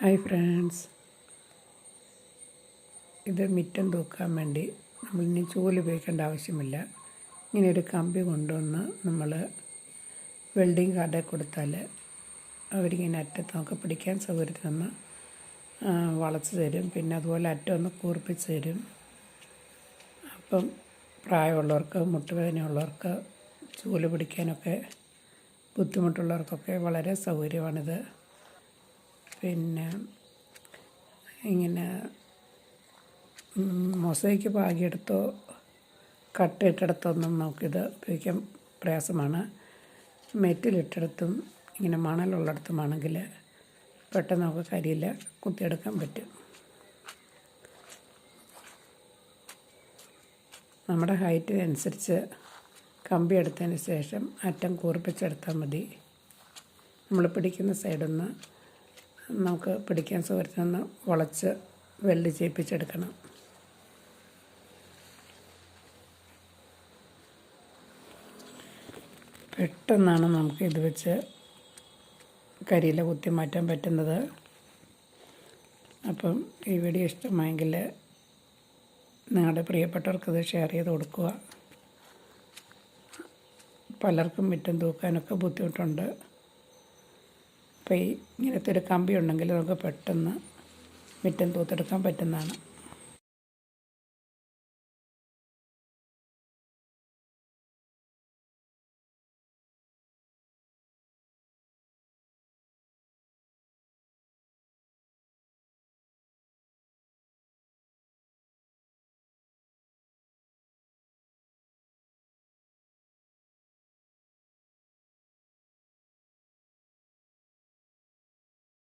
Hi friends. ഇത് മിറ്റം തൂക്കാൻ വേണ്ടി നമ്മൾ ഇനി ചൂൽ ഉപയോഗിക്കേണ്ട ആവശ്യമില്ല. ഇങ്ങനെ ഒരു കമ്പി കൊണ്ടുവന്ന് നമ്മൾ വെൽഡിങ് കാർഡിൽ കൊടുത്താൽ അവരിങ്ങനെ അറ്റത്ത് നമുക്ക് പിടിക്കാൻ സൗകര്യത്തിനൊന്ന് വളച്ച് തരും. പിന്നെ അതുപോലെ അറ്റം ഒന്ന് കൂർപ്പിച്ച് തരും. അപ്പം പ്രായമുള്ളവർക്ക് മുട്ടുവേദനയുള്ളവർക്ക് ചൂൽ പിടിക്കാനൊക്കെ ബുദ്ധിമുട്ടുള്ളവർക്കൊക്കെ വളരെ സൗകര്യമാണിത്. പിന്നെ ഇങ്ങനെ മൊസൈക്ക് പാകിയെടുത്തോ കട്ടയിട്ടെടുത്തൊന്നും നമുക്കിത് ഉപയോഗിക്കാൻ പ്രയാസമാണ്. മെറ്റിലിട്ടെടുത്തും ഇങ്ങനെ മണലുള്ളിടത്തുമാണെങ്കിൽ പെട്ടെന്ന് നമുക്ക് കരിയില കുത്തിയെടുക്കാൻ പറ്റും. നമ്മുടെ ഹൈറ്റിനനുസരിച്ച് കമ്പി എടുത്തതിന് ശേഷം അറ്റം കൂർപ്പിച്ചെടുത്താൽ മതി. നമ്മൾ പിടിക്കുന്ന സൈഡൊന്ന് നമുക്ക് പിടിക്കാൻ സൗകര്യത്തിനൊന്ന് വളച്ച് വെള്ളി ചെയ്യിപ്പിച്ചെടുക്കണം പെട്ടെന്നാണ് നമുക്ക് ഇത് വെച്ച് കരിയില കുത്തി മാറ്റാൻ പറ്റുന്നത്. അപ്പം ഈ വീഡിയോ ഇഷ്ടമായെങ്കിൽ നിങ്ങളുടെ പ്രിയപ്പെട്ടവർക്കത് ഷെയർ ചെയ്ത് കൊടുക്കുക. പലർക്കും മുറ്റം തൂക്കാനൊക്കെ ബുദ്ധിമുട്ടുണ്ട്. അപ്പോൾ ഇങ്ങനത്തെ ഒരു കമ്പി ഉണ്ടെങ്കിൽ നമുക്ക് പെട്ടെന്ന് മിറ്റം തൂത്തെടുക്കാൻ പറ്റുന്നതാണ്.